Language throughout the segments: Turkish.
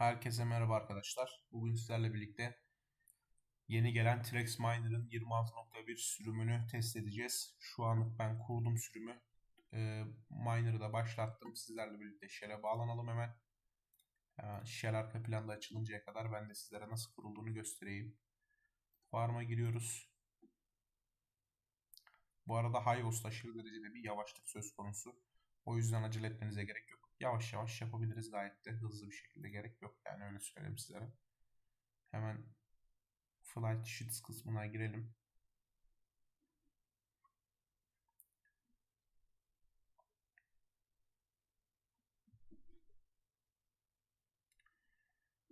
Herkese merhaba arkadaşlar. Bugün sizlerle birlikte yeni gelen Trex Miner'ın 26.1 sürümünü test edeceğiz. Şu anlık ben kurdum sürümü. Ee, Miner'ı da başlattım. Sizlerle birlikte Shell'e bağlanalım hemen. Hemen Shell arka planda açılıncaya kadar ben de sizlere nasıl kurulduğunu göstereyim. Farm'a giriyoruz. Bu arada HiOS'ta aşırı derecede bir yavaşlık söz konusu. O yüzden acele etmenize gerek yok. Yavaş yavaş yapabiliriz gayet de hızlı bir şekilde gerek yok. Yani öyle söyleyeyim sizlere. Hemen Flight Sheets kısmına girelim.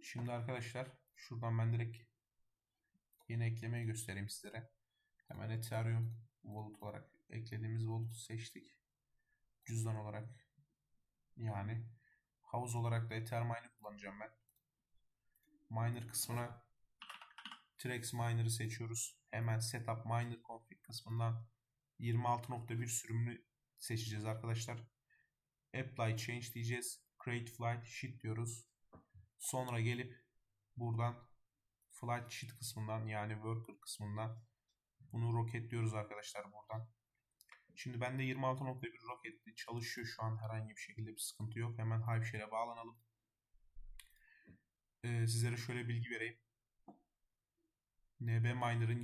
Şimdi arkadaşlar şuradan ben direkt yeni eklemeyi göstereyim sizlere. Hemen Ethereum Wallet olarak eklediğimiz wallet'u seçtik. Cüzdan olarak yani havuz olarak da Ethermine'ı kullanacağım ben. Miner kısmına Trex Miner'ı seçiyoruz. Hemen Setup Miner Config kısmından 26.1 sürümünü seçeceğiz arkadaşlar. Apply Change diyeceğiz. Create Flight Sheet diyoruz. Sonra gelip buradan Flight Sheet kısmından yani Worker kısmından bunu roketliyoruz arkadaşlar buradan. Şimdi bende 26.1 roketli çalışıyor şu an herhangi bir şekilde bir sıkıntı yok. Hemen Hypeshare'e bağlanalım. Ee, sizlere şöyle bilgi vereyim. NB Miner'ın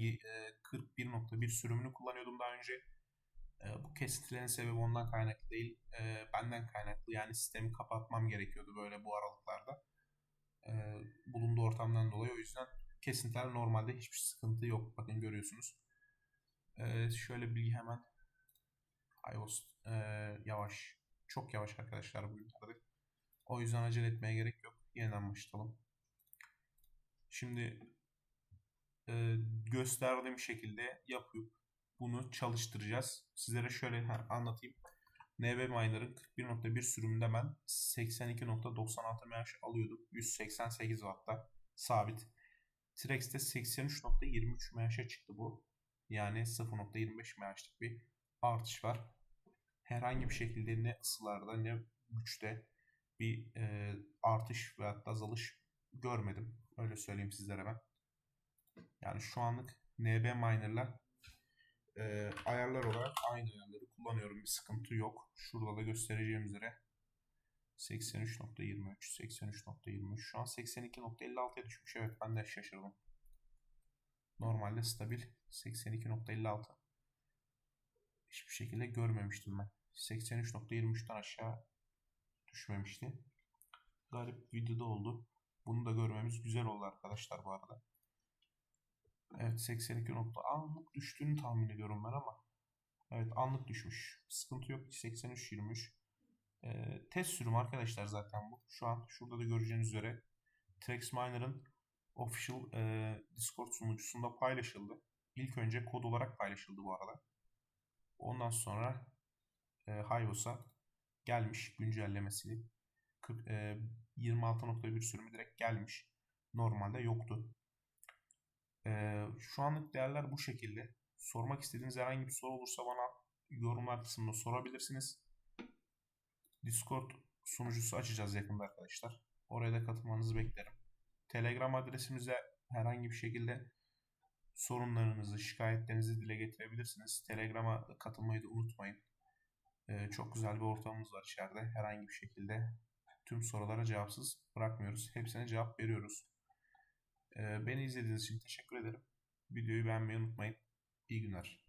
41.1 sürümünü kullanıyordum daha önce. Ee, bu kesintilerin sebebi ondan kaynaklı değil. Ee, benden kaynaklı. Yani sistemi kapatmam gerekiyordu böyle bu aralıklarda. Ee, bulunduğu ortamdan dolayı. O yüzden kesintiler normalde hiçbir sıkıntı yok. Bakın görüyorsunuz. Şöyle bilgi hemen iOS e, yavaş. Çok yavaş arkadaşlar bu günlerde. O yüzden acele etmeye gerek yok. Yeniden başlayalım. Şimdi e, gösterdiğim şekilde yapıp bunu çalıştıracağız. Sizlere şöyle anlatayım. NB Miner'ın 41.1 sürümünde ben 82.96 mAh alıyordum. 188 Watt'ta sabit. Trex'te 83.23 mAh'a çıktı bu. Yani 0.25 mAh'lık bir artış var. Herhangi bir şekilde ne ısılarda ne güçte bir e, artış ve hatta azalış görmedim. Öyle söyleyeyim sizlere ben. Yani şu anlık NB Miner'la e, ayarlar olarak aynı ayarları kullanıyorum. Bir sıkıntı yok. Şurada da göstereceğim üzere 83.23 83.23 şu an 82.56'ya düşmüş. Evet ben de şaşırdım. Normalde stabil 82.56 hiçbir şekilde görmemiştim ben. 83.23'ten aşağı düşmemişti. Garip videoda oldu. Bunu da görmemiz güzel oldu arkadaşlar bu arada. Evet 82 nokta anlık düştüğünü tahmin ediyorum ben ama. Evet anlık düşmüş. Sıkıntı yok. 83-23. Ee, test sürüm arkadaşlar zaten bu. Şu an şurada da göreceğiniz üzere Trex Miner'ın official e, Discord sunucusunda paylaşıldı. İlk önce kod olarak paylaşıldı bu arada. Ondan sonra e, Hyos'a gelmiş güncellemesi. E, 26.1 sürümü direkt gelmiş. Normalde yoktu. E, şu anlık değerler bu şekilde. Sormak istediğiniz herhangi bir soru olursa bana yorumlar kısmında sorabilirsiniz. Discord sunucusu açacağız yakında arkadaşlar. Oraya da katılmanızı beklerim. Telegram adresimize herhangi bir şekilde sorunlarınızı, şikayetlerinizi dile getirebilirsiniz. Telegram'a katılmayı da unutmayın. Ee, çok güzel bir ortamımız var içeride. Herhangi bir şekilde tüm sorulara cevapsız bırakmıyoruz. Hepsine cevap veriyoruz. Ee, beni izlediğiniz için teşekkür ederim. Videoyu beğenmeyi unutmayın. İyi günler.